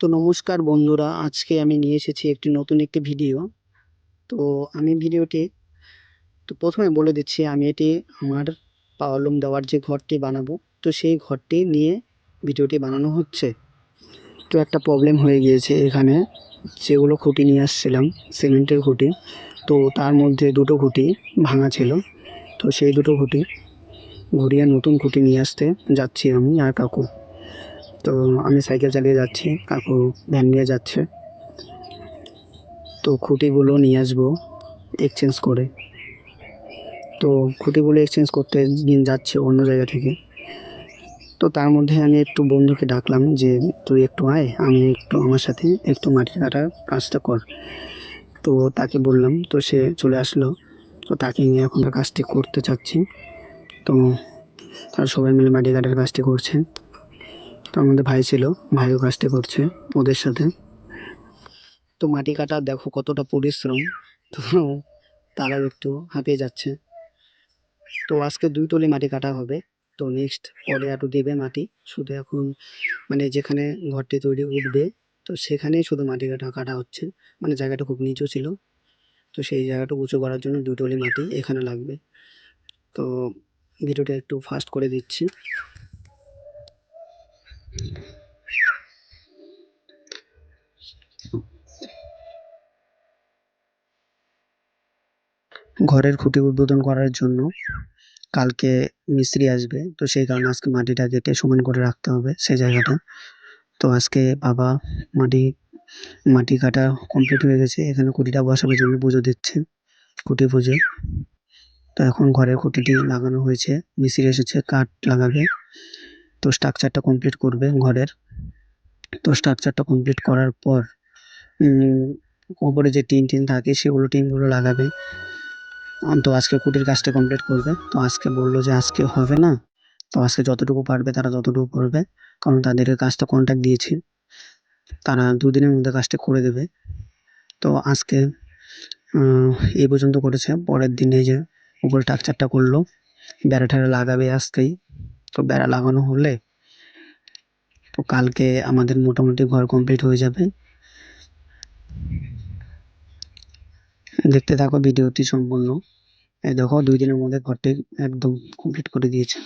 তো নমস্কার বন্ধুরা, আজকে আমি নিয়ে এসেছি একটি নতুন একটি ভিডিও। তো আমি ভিডিওটি, তো প্রথমে বলে দিচ্ছি, আমি এটি আমার পাওয়ালুম দেওয়ার যে ঘরটি বানাবো, তো সেই ঘরটি নিয়ে ভিডিওটি বানানো হচ্ছে। তো একটা প্রবলেম হয়ে গিয়েছে এখানে, যেগুলো খুঁটি নিয়ে আসছিলাম, সিমেন্টের খুঁটি। তো তার মধ্যে দুটো খুঁটি ভাঙা ছিল, তো সেই দুটো খুঁটি ঘুরিয়ে নতুন খুঁটি নিয়ে আসতে যাচ্ছি আমি আর কাকু। তো আমি সাইকেল চালিয়ে যাচ্ছি, কাকু ভ্যান নিয়ে যাচ্ছে। তো খুঁটিগুলো নিয়ে আসব এক্সচেঞ্জ করে। তো খুঁটিগুলো এক্সচেঞ্জ করতে দিন যাচ্ছে অন্য জায়গা থেকে। তো তার মধ্যে আমি একটু বন্ধুকে ডাকলাম যে, তুই একটু আয়, আমি একটু আমার সাথে একটু মাটি কাটার কাজটা কর। তো তাকে বললাম, তো সে চলে আসলো। তো তাকে নিয়ে এখন কাজটি করতে চাচ্ছি। তো তারা সবাই মিলে মাটি কাটার কাজটি করছে। তো আমাদের ভাই ছিল ভাইও কাজটি করছে ওদের সাথে। তো মাটি কাটা দেখো কতটা পরিশ্রম। তো তারা একটু হাঁপিয়ে যাচ্ছে। তো আজকে দুই টলি মাটি কাটা হবে। তো নেক্সট পরে আরও দেবে মাটি। শুধু এখন মানে যেখানে ঘরটি তৈরি উঠবে, তো সেখানেই শুধু মাটি কাটা কাটা হচ্ছে। মানে জায়গাটা খুব নিচু ছিল। তো সেই জায়গাটা উঁচু করার জন্য দুই টলি মাটি এখানে লাগবে। তো ভিডিওটা একটু ফাস্ট করে দিচ্ছি। ঘরের খুঁটি উদ্বোধন করার জন্য কালকে মিস্ত্রি আসবে। তো সেই কারণে আজকে মাটিটা কেটে সমান করে রাখতে হবে সেই জায়গাটা। তো আজকে বাবা মাটি মাটি কাটা কমপ্লিট হয়ে গেছে। এখানে খুঁটিটা বসানোর জন্য পুজো দিচ্ছে, খুঁটি পুজো। তো এখন ঘরের খুঁটিটি লাগানো হয়েছে, মিস্ত্রি এসেছে কাঠ লাগাবে। তো স্ট্রাকচারটা কমপ্লিট করবে ঘরের। তো স্ট্রাকচারটা কমপ্লিট করার পর ওপরে যে টিন টিন থাকে সেগুলো টিনগুলো লাগাবে। তো আজকে কুটির কাজটা কমপ্লিট করবে। তো আজকে বলল যে আজকে হবে না। তো আজকে যতটুকু পারবে তারা ততটুকু করবে। কারণ তাদেরকে কাজটা কন্ট্যাক্ট দিয়েছি। তারা দুদিনের মধ্যে কাজটা করে দেবে। তো আজকে এই পর্যন্ত করেছে। পরের দিনে যে উপরে স্ট্রাকচারটা করল। বেড়া টেড়া লাগাবে আজকেই। তো বেড়া লাগানো হলে তো কালকে আমাদের মোটামুটি ঘর কমপ্লিট হয়ে যাবে। দেখতে থাকো ভিডিওটি সম্পূর্ণ। এই দেখো, দুই দিনের মধ্যে ঘরটি একদম কমপ্লিট করে দিয়েছে।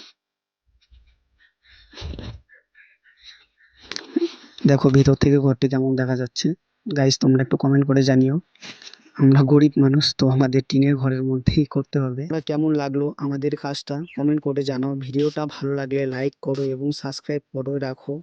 দেখো, ভিতর থেকে ঘরটি কেমন দেখা যাচ্ছে। গাইস তোমরা একটু কমেন্ট করে জানিও। আমরা গরিব মানুষ, তো আমাদের টিনের ঘরের মধ্যেই করতে হবে। কেমন লাগল আমাদের কাজটা? কমেন্ট করে জানাও। ভিডিওটা ভালো লাগলে লাইক করো এবং সাবস্ক্রাইব করে রাখো।